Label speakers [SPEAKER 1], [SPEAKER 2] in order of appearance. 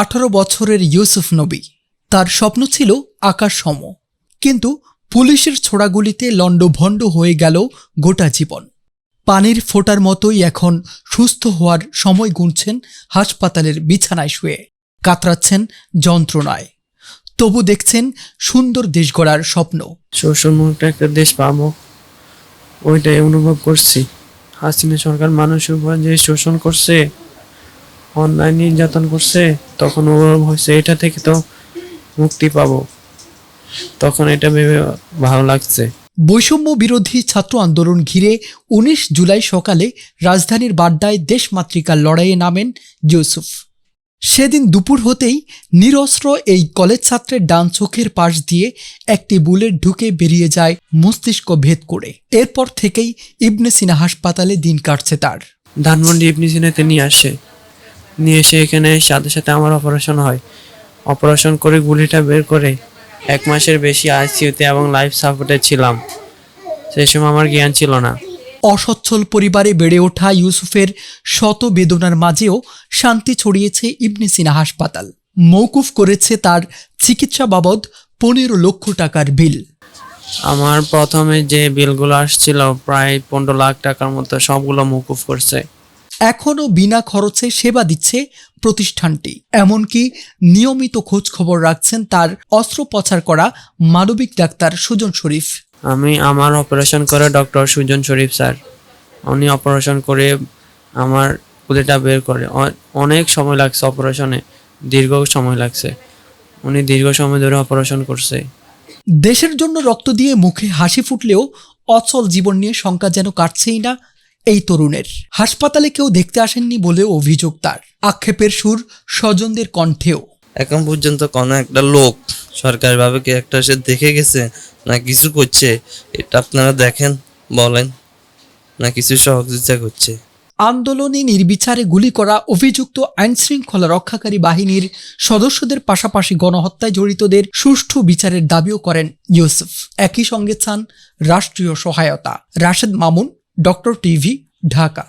[SPEAKER 1] আঠারো বছরের ইউসুফ নবী। তার স্বপ্ন ছিল আকাশ সম কিন্তু পুলিশের ছোড়াগুলিতে লণ্ডভণ্ড হয়ে গেল গোটা জীবন। পানির ফোটার মতোই এখন সুস্থ হওয়ার সময় গুনছেন হাসপাতালের বিছানায় শুয়ে। কাতরাচ্ছেন যন্ত্রণায়। তবু দেখছেন সুন্দর দেশ গড়ার স্বপ্ন।
[SPEAKER 2] শোষণমুক্ত একটা দেশ পাবো। ওইটাই অনুভব করছি। হাসিনা সরকার মানুষের উপর যে শোষণ করছে অনলাইন নির্যাতন করছে তখন অনুভব হয়েছে। এটা থেকে তো মুক্তি পাবো। তখন এটা ভেবে ভালো লাগছে।
[SPEAKER 1] বৈষম্য বিরোধী ছাত্র আন্দোলন ঘিরে উনিশ জুলাই সকালে রাজধানীর বাড্ডায় দেশমাতৃকার লড়াইয়ে নামেন ইউসুফ। সেদিন দুপুর হতেই নিরস্ত্র এই কলেজ ছাত্রের ডান চোখের পাশ দিয়ে একটি বুলেট ঢুকে বেরিয়ে যায় মস্তিষ্ক ভেদ করে। এরপর থেকেই ইবনে সিনা হাসপাতালে দিন কাটছে তার।
[SPEAKER 2] ধানমন্ডি ইবনি সিনাতে নিয়ে আসে। নিয়ে এসে এখানে সাথে সাথে আমার অপারেশন হয়। অপারেশন করে গুলিটা বের করে এক মাসের বেশি আইসিইউতে এবং লাইফ সাপোর্টে ছিলাম। সেই সময় আমার জ্ঞান ছিল না।
[SPEAKER 1] অসচ্ছল পরিবারে বেড়ে ওঠা ইউসুফের শত বেদনার মাঝেও শান্তি ছড়িয়েছে ইবনে সিনা হাসপাতাল। মৌকুফ করেছে তার চিকিৎসা বাবদ পনেরো লক্ষ টাকার বিল।
[SPEAKER 2] আমার প্রথমে যে বিলগুলো আসছিল প্রায় পনেরো লাখ টাকার মতো সবগুলো মৌকুফ করছে।
[SPEAKER 1] এখনও বিনা খরচে সেবা দিচ্ছে প্রতিষ্ঠানটি। এমনকি নিয়মিত খোঁজ খবর রাখছেন তার অস্ত্রোপচার করা মানবিক ডাক্তার সুজন শরীফ।
[SPEAKER 2] আমি আমার অপারেশন করে ডক্টর সুজন শরীফ স্যার। উনি অপারেশন করে আমার কুলিটা বের করে। অনেক সময় লাগছে অপারেশনে দীর্ঘ সময় লাগছে। উনি দীর্ঘ সময় ধরে অপারেশন করছে।
[SPEAKER 1] দেশের জন্য রক্ত দিয়ে মুখে হাসি ফুটলেও অচল জীবন নিয়ে শঙ্কা যেন কাটছেই না এই তরুণের। হাসপাতালে কেউ দেখতে আসেননি বলেও অভিযোগ তার। আক্ষেপের সুর স্বজনদের কণ্ঠেও।
[SPEAKER 3] এখন পর্যন্ত কোনো একটা লোক সরকারিভাবে কি একটা সে দেখে গেছে না কিছু করছে? এটা আপনারা দেখেন বলেন না কিছু সহযোগিতা করছে?
[SPEAKER 1] আন্দোলনে নির্বিচারে গুলি করা অভিযুক্ত আইনশৃঙ্খলা রক্ষাকারী বাহিনীর সদস্যদের পাশাপাশি গণহত্যায় জড়িতদের সুষ্ঠু বিচারের দাবিও করেন ইউসুফ। একই সঙ্গে চান রাষ্ট্রীয় সহায়তা। Rashed Mamun doctor TV Dhaka